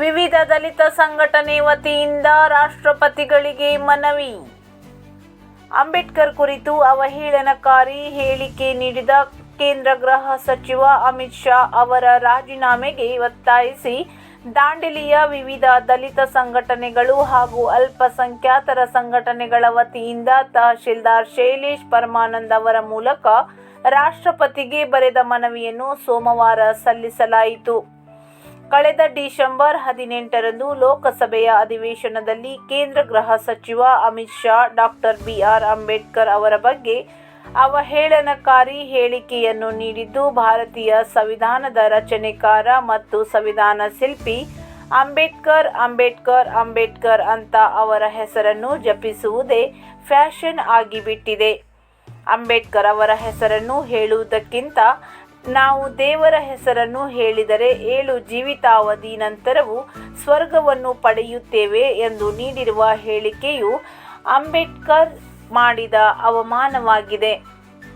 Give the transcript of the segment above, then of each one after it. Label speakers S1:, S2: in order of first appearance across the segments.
S1: ವಿವಿಧ ದಲಿತ ಸಂಘಟನೆ ವತಿಯಿಂದ ರಾಷ್ಟ್ರಪತಿಗಳಿಗೆ ಮನವಿ. ಅಂಬೇಡ್ಕರ್ ಕುರಿತು ಅವಹೇಳನಕಾರಿ ಹೇಳಿಕೆ ನೀಡಿದ ಕೇಂದ್ರ ಗೃಹ ಸಚಿವ ಅಮಿತ್ ಶಾ ಅವರ ರಾಜೀನಾಮೆಗೆ ಒತ್ತಾಯಿಸಿ ದಾಂಡಿಲಿಯ ವಿವಿಧ ದಲಿತ ಸಂಘಟನೆಗಳು ಹಾಗೂ ಅಲ್ಪಸಂಖ್ಯಾತರ ಸಂಘಟನೆಗಳ ವತಿಯಿಂದ ತಹಶೀಲ್ದಾರ್ ಶೈಲೇಶ್ ಪರಮಾನಂದ್ ಅವರ ಮೂಲಕ ರಾಷ್ಟ್ರಪತಿಗೆ ಬರೆದ ಮನವಿಯನ್ನು ಸೋಮವಾರ ಸಲ್ಲಿಸಲಾಯಿತು. ಕಳೆದ ಡಿಸೆಂಬರ್ ಹದಿನೆಂಟರಂದು ಲೋಕಸಭೆಯ ಅಧಿವೇಶನದಲ್ಲಿ ಕೇಂದ್ರ ಗೃಹ ಸಚಿವ Amit Shah, doctor B R Ambedkar ಅವರ ಬಗ್ಗೆ ಅವಹೇಳನಕಾರಿ ಹೇಳಿಕೆಯನ್ನು ನೀಡಿದ್ದು, ಭಾರತೀಯ ಸಂವಿಧಾನದ ರಚನೆಕಾರ ಮತ್ತು ಸಂವಿಧಾನ ಶಿಲ್ಪಿ ಅಂಬೇಡ್ಕರ್ ಅಂಬೇಡ್ಕರ್ ಅಂಬೇಡ್ಕರ್ ಅಂತ ಅವರ ಹೆಸರನ್ನು ಜಪಿಸುವುದೇ ಫ್ಯಾಷನ್ ಆಗಿಬಿಟ್ಟಿದೆ. ಅಂಬೇಡ್ಕರ್ ಅವರ ಹೆಸರನ್ನು ಹೇಳುವುದಕ್ಕಿಂತ ನಾವು ದೇವರ ಹೆಸರನ್ನು ಹೇಳಿದರೆ ಏಳು ಜೀವಿತಾವಧಿ ನಂತರವೂ ಸ್ವರ್ಗವನ್ನು ಪಡೆಯುತ್ತೇವೆ ಎಂದು ನೀಡಿರುವ ಹೇಳಿಕೆಯು ಅಂಬೇಡ್ಕರ್ ಮಾಡಿದ ಅವಮಾನವಾಗಿದೆ.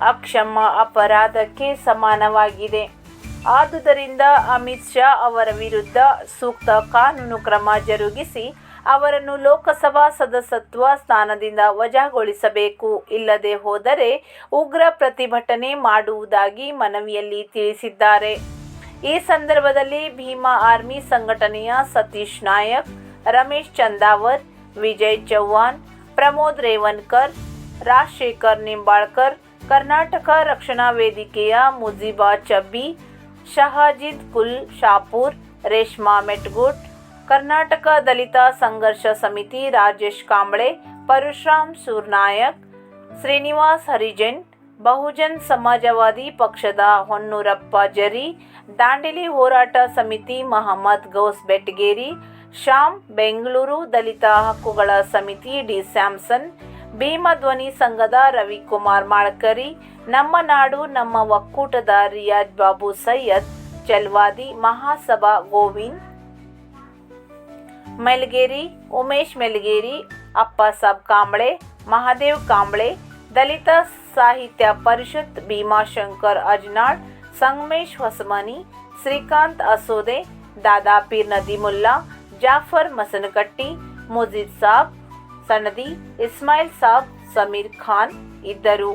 S1: ಅಕ್ಷಮ ಅಪರಾಧಕ್ಕೆ ಸಮಾನವಾಗಿದೆ. ಆದುದರಿಂದ ಅಮಿತ್ ಶಾ ಅವರ ವಿರುದ್ಧ ಸೂಕ್ತ ಕಾನೂನು ಕ್ರಮ ಜರುಗಿಸಿ ಅವರನ್ನು ಲೋಕಸಭಾ ಸದಸ್ಯತ್ವ ಸ್ಥಾನದಿಂದ ವಜಾಗೊಳಿಸಬೇಕು. ಇಲ್ಲದೆ ಹೋದರೆ ಉಗ್ರ ಪ್ರತಿಭಟನೆ ಮಾಡುವುದಾಗಿ ಮನವಿಯಲ್ಲಿ ತಿಳಿಸಿದ್ದಾರೆ. ಈ ಸಂದರ್ಭದಲ್ಲಿ ಭೀಮಾ ಆರ್ಮಿ ಸಂಘಟನೆಯ ಸತೀಶ್ ನಾಯಕ್, ರಮೇಶ್ ಚಂದಾವರ್ ವಿಜಯ್ ಚೌಹಾಣ್, ಪ್ರಮೋದ್ ರೇವನ್ಕರ್ ರಾಜಶೇಖರ್ ನಿಂಬಾಳ್ಕರ್, ಕರ್ನಾಟಕ ರಕ್ಷಣಾ ವೇದಿಕೆಯ ಮುಜೀಬಾ ಚಬ್ಬಿ, ಶಹಾಜಿದ್ ಕುಲ್ ಶಾಪೂರ್, ರೇಷ್ಮಾ ಮೆಟ್ಗುಟ್ ಕರ್ನಾಟಕ ದಲಿತ ಸಂಘರ್ಷ ಸಮಿತಿ ರಾಜೇಶ್ ಕಾಂಬಳೆ, ಪರಶುರಾಮ್ ಸೂರ್ನಾಯಕ್, ಶ್ರೀನಿವಾಸ್ ಹರಿಜನ್, ಬಹುಜನ್ ಸಮಾಜವಾದಿ ಪಕ್ಷದ ಹೊನ್ನೂರಪ್ಪ ಜರಿ, ದಾಂಡೇಲಿ ಹೋರಾಟ ಸಮಿತಿ ಮಹಮ್ಮದ್ ಗೌಸ್ ಬೆಟ್ಗೇರಿ, ಶ್ಯಾಮ್ ಬೆಂಗಳೂರು ದಲಿತ ಹಕ್ಕುಗಳ ಸಮಿತಿ ಡಿ ಸ್ಯಾಮ್ಸನ್ ಭೀಮಧ್ವನಿ ಸಂಘದ ರವಿಕುಮಾರ್ ಮಾಳ್ಕರಿ, ನಮ್ಮ ನಾಡು, ನಮ್ಮ ಒಕ್ಕೂಟದ ರಿಯಾಜ್ ಬಾಬು ಸೈಯದ್ ಚಲ್ವಾದಿ ಮಹಾಸಭಾ ಗೋವಿಂದ್
S2: मेलगेरी उमेश मेलगेरी अप्पासाहेब कांबळे महादेव कांबळे दलित साहित्य परिषद भीमाशंकर अजनाळ संगमेश हसमानी श्रीकांत असोदे दादा पीर नदीमुल्ला जाफ़र मसनकट्टी मुजीद साहब सनदी इस्माइल साहब समीर खान इधरू